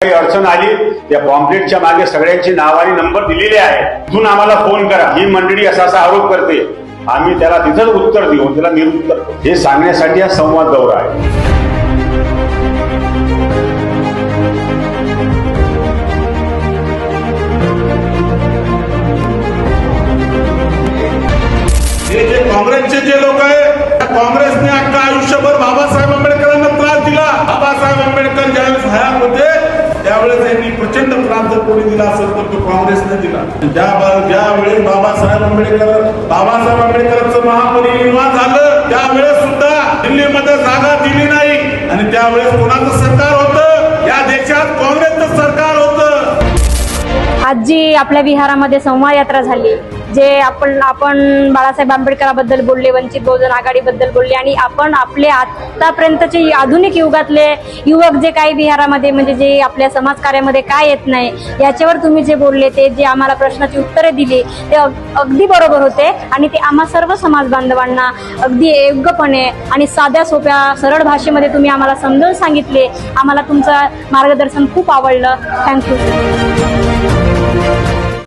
काही अडचण आली त्या पॉम्पलेटच्या मागे सगळ्यांची नाव आणि नंबर दिलेले आहे तिथून आम्हाला फोन करा. ही मंडळी असा असा आरोप करते. आम्ही त्याला तिथंच उत्तर देऊ त्याला निरुत्तर हे सांगण्यासाठी हा संवाद दौरा आहे. काँग्रेसचे जे लोक आहे काँग्रेसने अख्खा आयुष्यभर बाबासाहेब आंबेडकरांना त्रास दिला बाबासाहेब आंबेडकर ज्यावेळेस हयात होते त्यावेळेस त्यांनी प्रचंड प्रांत कोणी दिला असेल तर तो काँग्रेसने दिला. ज्या ज्यावेळेस बाबासाहेब आंबेडकर बाबासाहेब आंबेडकरांचं महापरिनिर्वाण झालं त्यावेळेस सुद्धा दिल्लीमध्ये जागा दिली नाही. आणि त्यावेळेस कोणाचं आज जी आपल्या विहारामध्ये संवाद यात्रा झाली जे आपण आपण बाळासाहेब आंबेडकराबद्दल बोलले वंचित बहुजन आघाडीबद्दल बोलले आणि आपण आपले आतापर्यंतचे आधुनिक युगातले युवक जे काही विहारामध्ये म्हणजे जे आपल्या समाजकार्यामध्ये काय येत नाही याच्यावर तुम्ही जे बोलले ते जे आम्हाला प्रश्नाची उत्तरे दिली ते अग- अगदी बरोबर होते आणि ते आम्हा सर्व समाज बांधवांना अगदी योग्यपणे आणि साध्या सोप्या सरळ भाषेमध्ये तुम्ही आम्हाला समजावून सांगितले. आम्हाला तुमचं मार्गदर्शन खूप आवडलं. थँक्यू. Thank you.